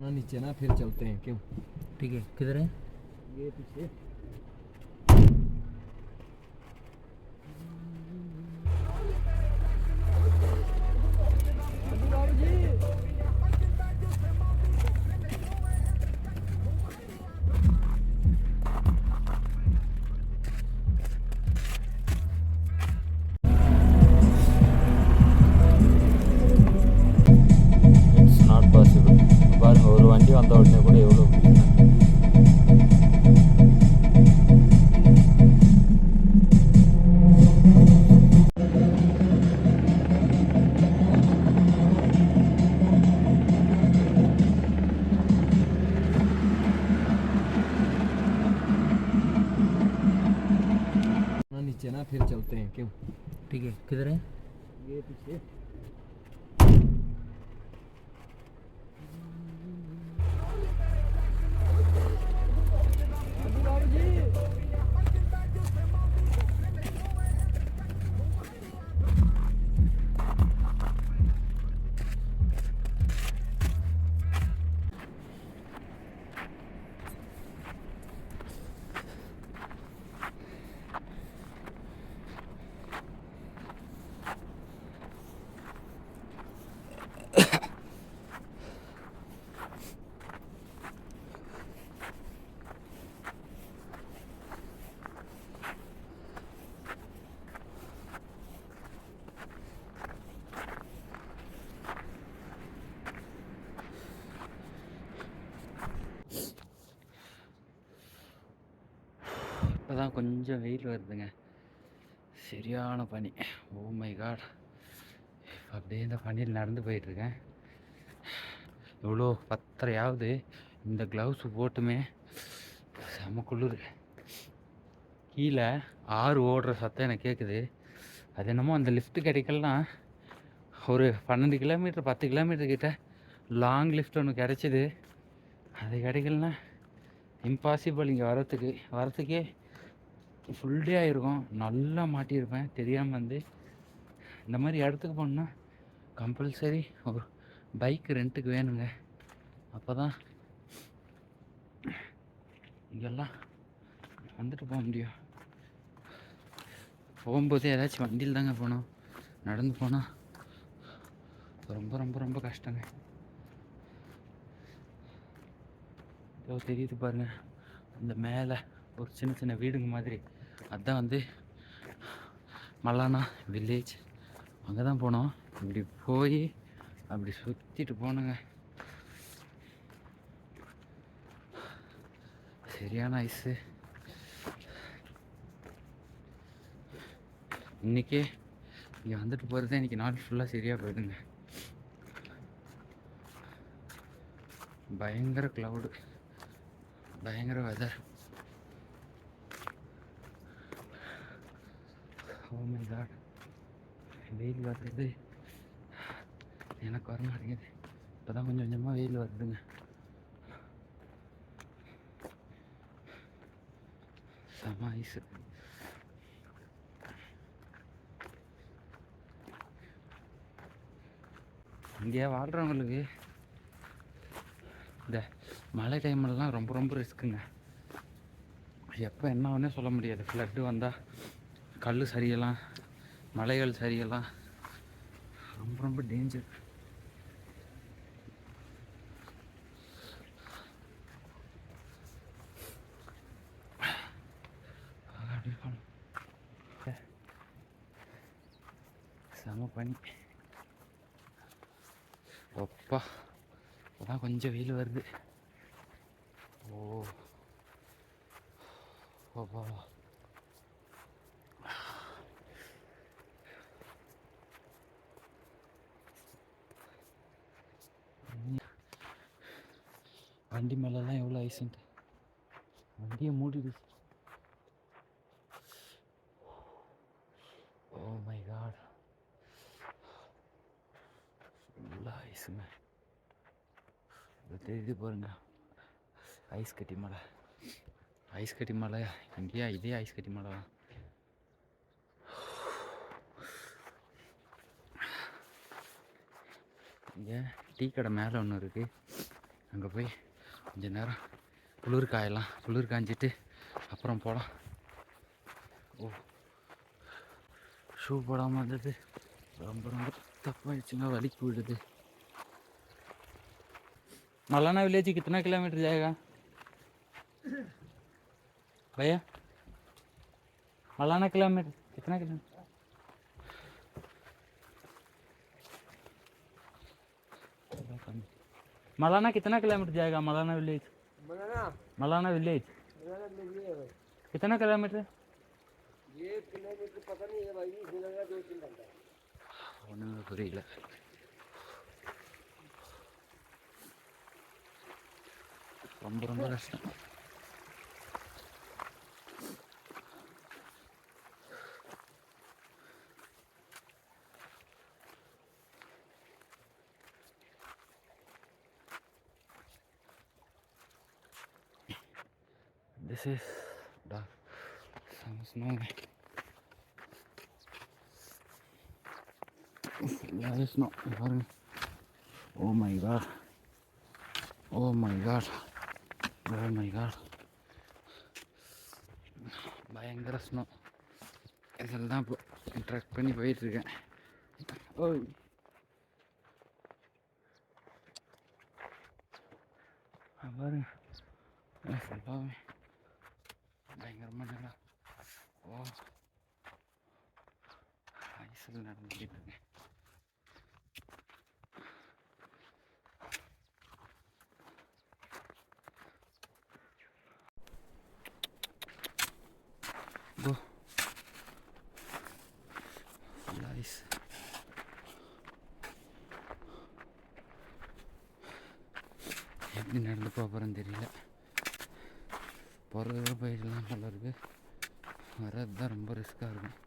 नीचे ना फिर चलते हैं क्यों? ठीक है किधर है? ये पीछे। ஒரு வண்டி வந்த உடனே கூட எவ்வளோ பிரச்சனை हाँ नीचे ना फिर चलते हैं क्यों ठीक है किधर है ये पीछे கொஞ்சம் வெயில் வருதுங்க. சரியான பனி. Oh my god. அப்படியே இந்த பனியில் நடந்து போயிட்டுருக்கேன். இவ்வளோ பத்தரையாவது இந்த க்ளவுஸ் போட்டுமே செம குளிர். கீழே ஆறு ஓடுற சத்தம் எனக்கு கேட்குது அது என்னமோ அந்த லிஃப்ட் கிடைக்கலாம் ஒரு பன்னெண்டு கிலோமீட்டர் பத்து கிலோமீட்டர் கிட்ட லாங் லிஃப்ட் ஒன்று கிடச்சிது. அது கிடைக்கலனா இம்பாசிபிள் இங்கே வரத்துக்கு வரத்துக்கே ஃபுல் டே ஆகிருக்கும் நல்லா மாட்டியிருப்பேன். தெரியாமல் வந்து இந்த மாதிரி இடத்துக்கு போகணுன்னா கம்பல்சரி ஒரு பைக் ரெண்ட்டுக்கு வேணுங்க. அப்போ தான் இங்கெல்லாம் வந்துட்டு போக முடியும். போகும்போது ஏதாச்சும் வண்டியில் தாங்க போகணும். நடந்து போனால் ரொம்ப ரொம்ப ரொம்ப கஷ்டங்க. ஏதோ தெரியுது பாருங்க. அந்த மேலே ஒரு சின்ன சின்ன வீடுங்க மாதிரி. அதுதான் வந்து மல்லானா வில்லேஜ் அங்கே தான் போனோம். இப்படி போய் அப்படி சுற்றிட்டு போனோங்க. சரியான ஐஸு இன்றைக்கே இங்கே வந்துட்டு போகிறதே இன்றைக்கி நாள் ஃபுல்லாக சரியாக போயிடுங்க. பயங்கர க்ளவுடு பயங்கர வெதர் ஓ மை காட் வெயில் வர்றது எனக்கு வர மாட்டேங்குது. இப்போ தான் கொஞ்சம் கொஞ்சமாக வெயில் வருதுங்க. செம ஐஸு இங்கேயே வாழ்கிறவங்களுக்கு இந்த மழை டைம்லலாம் ரொம்ப ரொம்ப ரிஸ்க்குங்க எப்போ என்ன ஆகுனே சொல்ல முடியாது. ஃப்ளட்டு வந்தால் கல் சரியெல்லாம் மலைகள் சரியெல்லாம் ரொம்ப ரொம்ப டேஞ்சர் செம பனி. அப்பா இப்போதான் கொஞ்சம் வெயில் வருது. ஓ. ஓப்பா வண்டி மேலெல்லாம் எவ்வளோ ஐஸ்ன்ட்டு வண்டியை மூடிடுச்சு ஓ மை காட் ஃபுல்லாக ஐஸுங்க இது தெரியுது பாருங்க. ஐஸ் கட்டி மலை. ஐஸ் கட்டி மலை. இங்கேயா? இதே ஐஸ் கட்டி மலை தான் இங்கே டீ கடை மேலே ஒன்று இருக்குது அங்கே போய் கொஞ்ச நேரம் குளிர் காயலாம் குளிர் காஞ்சிட்டு அப்புறம் போகலாம் ஓ ஷூ போடாமல் இருந்தது ரொம்ப ரொம்ப தப்பாயிடுச்சுங்க வலிக்கு விடுது मौलाना विलेज कितना किलोमीटर जाएगा भैया मौलाना किलोमीटर कितना किलोमीटर मौलाना कितना किलोमीटर जाएगा मौलाना विलेज मलाना मौलाना विलेज मलाना में ये है भाई कितना किलोमीटर है ये किलोमीटर पता नहीं है भाई मुझे लगा दो तीन घंटा ஒன்றுமே புரியல ரொம்ப ரொம்ப கஷ்டம் This is the some snow. Yeah, it's not. பாருங்க. Oh my god. Oh my god. Oh my god. பயங்கர ஸ்னோ இதில் தான் இப்போ ட்ரக் பண்ணி போயிட்டுருக்கேன் ஓய் ஆ, பாருங்க ஃபுல்லாகவே எப்படி நடந்து போக போகிறேன்னு தெரியல. போகிறத போயிடலாம் போல இருக்குது வர்றது தான் ரொம்ப ரிஸ்க்காக இருக்கும்.